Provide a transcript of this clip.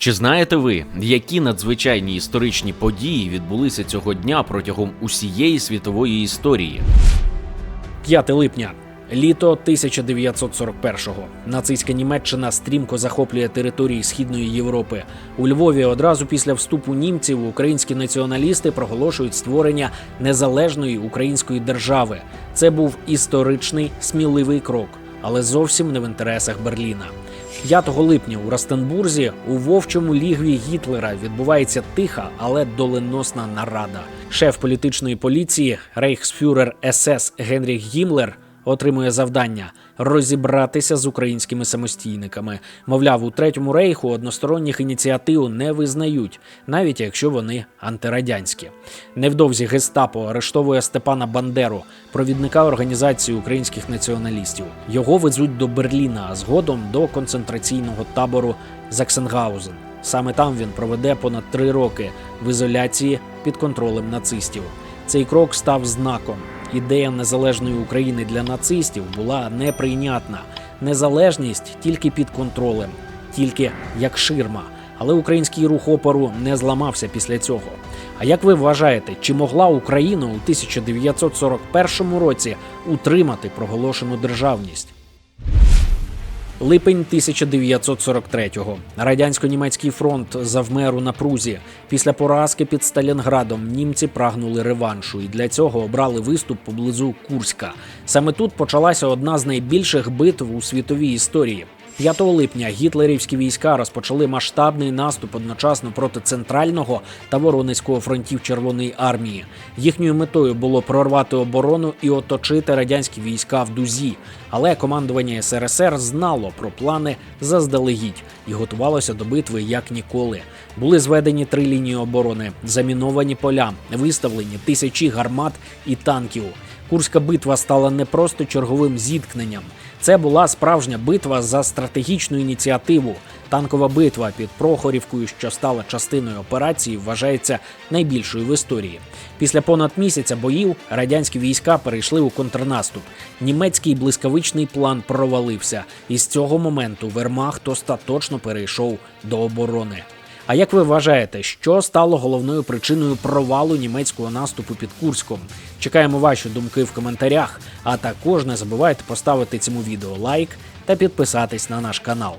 Чи знаєте ви, які надзвичайні історичні події відбулися цього дня протягом усієї світової історії? 5 липня. Літо 1941-го. Нацистська Німеччина стрімко захоплює території Східної Європи. У Львові одразу після вступу німців українські націоналісти проголошують створення незалежної української держави. Це був історичний сміливий крок, але зовсім не в інтересах Берліна. 5 липня у Растенбурзі у вовчому лігві Гітлера відбувається тиха, але доленосна нарада. Шеф політичної поліції рейхсфюрер СС Генріх Гімлер отримує завдання розібратися з українськими самостійниками. Мовляв, у третьому рейху односторонніх ініціатив не визнають, навіть якщо вони антирадянські. Невдовзі гестапо арештовує Степана Бандеру, провідника організації українських націоналістів. Його везуть до Берліна, а згодом до концентраційного табору Заксенгаузен. Саме там він проведе понад три роки в ізоляції під контролем нацистів. Цей крок став знаком. Ідея незалежної України для нацистів була неприйнятна. Незалежність тільки під контролем, тільки як ширма. Але український рух опору не зламався після цього. А як ви вважаєте, чи могла Україна у 1941 році утримати проголошену державність? Липень 1943-го. Радянсько-німецький фронт завмер у напрузі. Після поразки під Сталінградом німці прагнули реваншу і для цього обрали виступ поблизу Курська. Саме тут почалася одна з найбільших битв у світовій історії. 5 липня гітлерівські війська розпочали масштабний наступ одночасно проти центрального та Воронезького фронтів Червоної армії. Їхньою метою було прорвати оборону і оточити радянські війська в дузі. Але командування СРСР знало про плани заздалегідь і готувалося до битви як ніколи. Були зведені три лінії оборони, заміновані поля, виставлені тисячі гармат і танків. Курська битва стала не просто черговим зіткненням. Це була справжня битва за стратегічну ініціативу. Танкова битва під Прохорівкою, що стала частиною операції, вважається найбільшою в історії. Після понад місяця боїв радянські війська перейшли у контрнаступ. Німецький блискавичний план провалився, і з цього моменту Вермахт остаточно перейшов до оборони. А як ви вважаєте, що стало головною причиною провалу німецького наступу під Курськом? Чекаємо ваші думки в коментарях, а також не забувайте поставити цьому відео лайк та підписатись на наш канал.